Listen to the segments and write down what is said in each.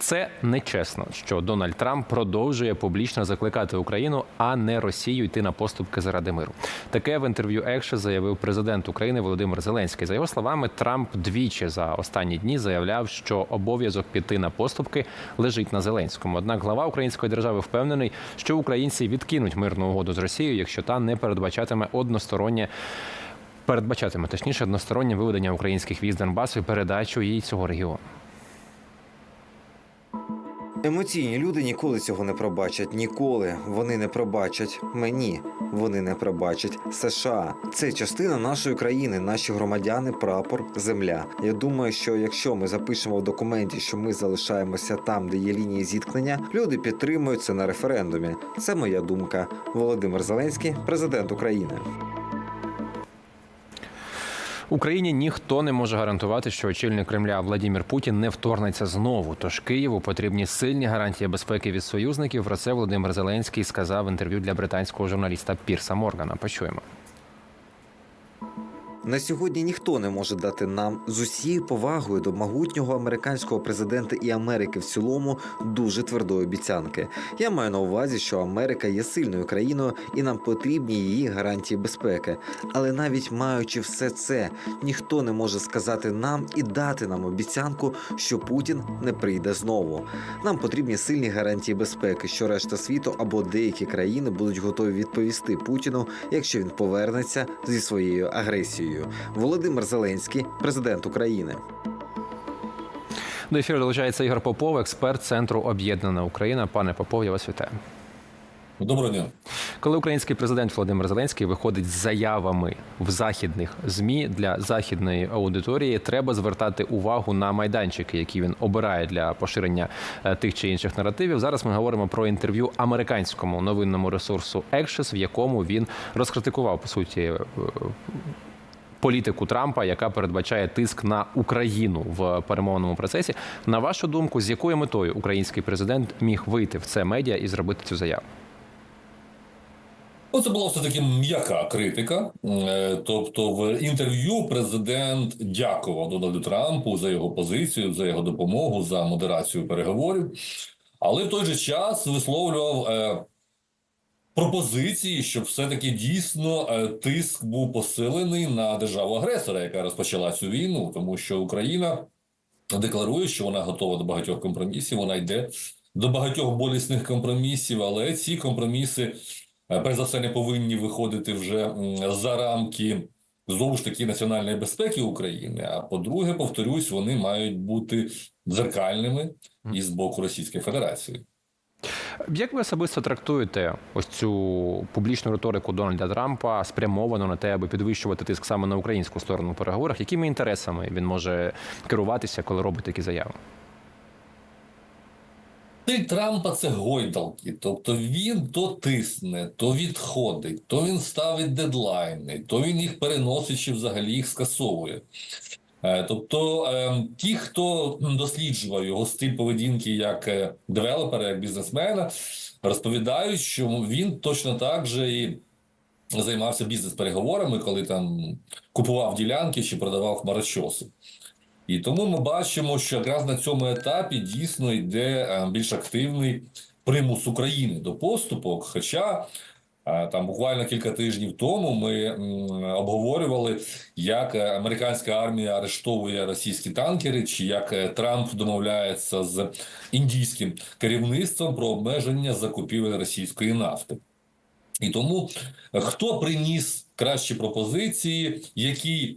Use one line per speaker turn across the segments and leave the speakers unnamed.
Це нечесно, що Дональд Трамп продовжує публічно закликати Україну, а не Росію йти на поступки заради миру. Таке в інтерв'ю Екше заявив президент України Володимир Зеленський. За його словами, Трамп двічі за останні дні заявляв, що обов'язок піти на поступки лежить на Зеленському. Однак глава української держави впевнений, що українці відкинуть мирну угоду з Росією, якщо та не передбачатиме одностороннє. Передбачатиме точніше одностороннє виведення українських військ Донбасу і передачу їй цього регіону.
Емоційні люди ніколи цього не пробачать. Ніколи вони не пробачать мені. Вони не пробачать США. Це частина нашої країни, наші громадяни, прапор, земля. Я думаю, що якщо ми запишемо в документі, що ми залишаємося там, де є лінії зіткнення, люди підтримують це на референдумі. Це моя думка. Володимир Зеленський, президент України.
Україні ніхто не може гарантувати, що очільник Кремля Владімір Путін не вторгнеться знову. Тож Києву потрібні сильні гарантії безпеки від союзників. Про це Володимир Зеленський сказав в інтерв'ю для британського журналіста Пірса Моргана. Почуємо.
На сьогодні ніхто не може дати нам з усією повагою до могутнього американського президента і Америки в цілому дуже твердої обіцянки. Я маю на увазі, що Америка є сильною країною і нам потрібні її гарантії безпеки. Але навіть маючи все це, ніхто не може сказати нам і дати нам обіцянку, що Путін не прийде знову. Нам потрібні сильні гарантії безпеки, що решта світу або деякі країни будуть готові відповісти Путіну, якщо він повернеться зі своєю агресією. Володимир Зеленський, президент України.
До ефіру долучається Ігор Попов, експерт центру Об'єднана Україна. Пане Попов, я вас вітаю.
Доброго дня.
Коли український президент Володимир Зеленський виходить з заявами в західних змі для західної аудиторії, треба звертати увагу на майданчики, які він обирає для поширення е, тих чи інших наративів. Зараз ми говоримо про інтерв'ю американському новинному ресурсу Екшес, в якому він розкритикував по суті. Політику Трампа, яка передбачає тиск на Україну в перемовному процесі. На вашу думку, з якою метою український президент міг вийти в це медіа і зробити цю заяву?
Ну, це була все таки м'яка критика. Е, Тобто, в інтерв'ю президент дякував Дональду Трампу за його позицію, за його допомогу, за модерацію переговорів, але в той же час висловлював е, пропозиції, щоб все-таки дійсно е, тиск був посилений на державу агресора, яка розпочала цю війну, тому що Україна декларує, що вона готова до багатьох компромісів. Вона йде до багатьох болісних компромісів, але ці компроміси. Е, перш за все не повинні виходити вже за рамки знову ж таки національної безпеки України. А по-друге, повторюсь, вони мають бути дзеркальними і з боку Російської Федерації.
Як ви особисто трактуєте ось цю публічну риторику Дональда Трампа, спрямовану на те, аби підвищувати тиск саме на українську сторону в переговорах? Якими інтересами він може керуватися, коли робить такі заяви?
Трампа це гойдалки, тобто він то тисне, то відходить, то він ставить дедлайни, то він їх переносить чи взагалі їх скасовує. Е, Тобто е, ті, хто досліджував його стиль поведінки як е, девелопера, як бізнесмена, розповідають, що він точно так же і займався бізнес-переговорами, коли там купував ділянки чи продавав хмарочоси. І тому ми бачимо, що якраз на цьому етапі дійсно йде е, більш активний примус України до поступок. Хоча там буквально кілька тижнів тому ми обговорювали, як е, американська армія арештовує російські танкери, чи як е, Трамп домовляється з індійським керівництвом про обмеження закупівель російської нафти. І тому е, хто приніс кращі пропозиції, які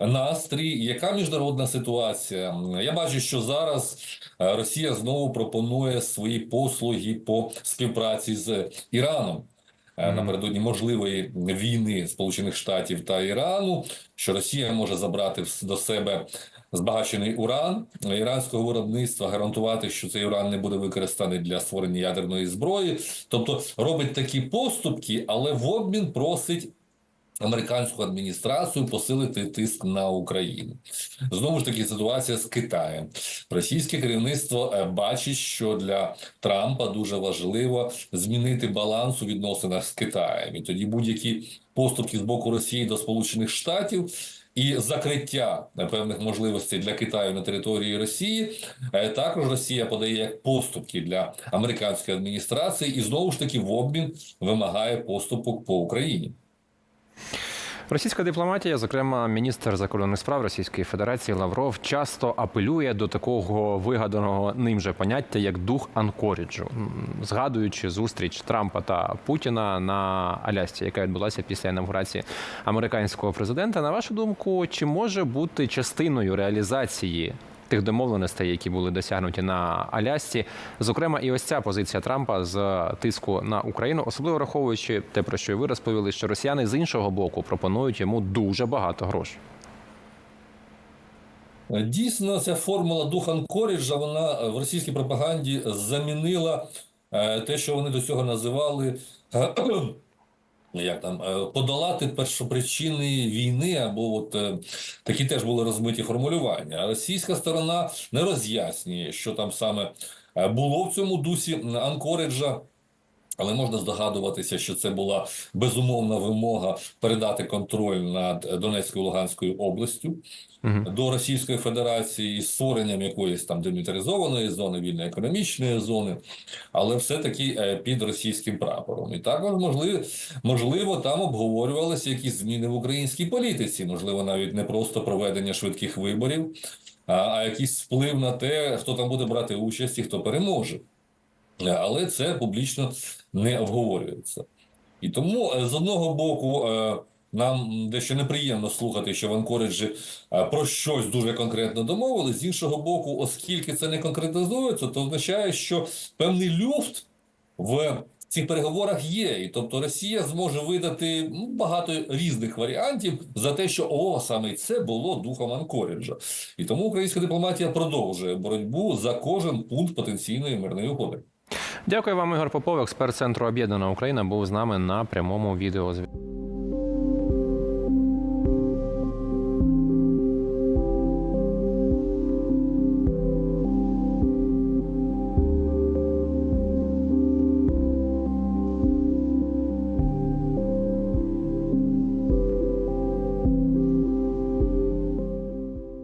настрій, яка міжнародна ситуація? Я бачу, що зараз Росія знову пропонує свої послуги по співпраці з Іраном. Е, Напередодні можливої війни Сполучених Штатів та Ірану, що Росія може забрати до себе збагачений уран. Іранського виробництва, гарантувати, що цей уран не буде використаний для створення ядерної зброї, тобто робить такі поступки, але в обмін просить американську адміністрацію посилити тиск на Україну. Знову ж таки, ситуація з Китаєм. Російське керівництво е, бачить, що для Трампа дуже важливо змінити баланс у відносинах з Китаєм. І тоді будь-які поступки з боку Росії до Сполучених Штатів і закриття е, певних можливостей для Китаю на території Росії, е, також Росія подає як поступки для американської адміністрації, і знову ж таки в обмін вимагає поступок по Україні.
Російська дипломатія, зокрема, міністр закордонних справ Російської Федерації Лавров, часто апелює до такого вигаданого ним же поняття як дух Анкоріджу, згадуючи зустріч Трампа та Путіна на Алясці, яка відбулася після інавгурації американського президента. На вашу думку, чи може бути частиною реалізації? Тих домовленостей, які були досягнуті на Алясці, зокрема, і ось ця позиція Трампа з тиску на Україну, особливо враховуючи те, про що і ви розповіли, що росіяни з іншого боку пропонують йому дуже багато грошей.
Дійсно, ця формула дух Анкоріджа, вона в російській пропаганді замінила е, те, що вони до цього називали е, як там е, подолати першопричини війни, або от е, такі теж були розмиті формулювання. Російська сторона не роз'яснює, що там саме е, було в цьому дусі Анкоріджа. Але можна здогадуватися, що це була безумовна вимога передати контроль над Донецькою Луганською областю
Мгм.
до Російської Федерації із створенням якоїсь там демілітаризованої зони, вільної економічної зони, але все-таки е, під російським прапором. І також можливо, можливо, там обговорювалися якісь зміни в українській політиці, можливо, навіть не просто проведення швидких виборів, а, а якийсь вплив на те, хто там буде брати участь і хто переможе. Але це публічно не обговорюється. І тому е, з одного боку е, нам дещо неприємно слухати, що в Анкориджі е, про щось дуже конкретно домовились. З іншого боку, оскільки це не конкретизується, то означає, що певний люфт в цих переговорах є. І тобто Росія зможе видати ну, багато різних варіантів за те, що о, саме це було духом Анкоріджа. І тому українська дипломатія продовжує боротьбу за кожен пункт потенційної мирної угоди.
Дякую вам, Ігор Попов, експерт центру Об'єднана Україна, був з нами на прямому відеозв'язку.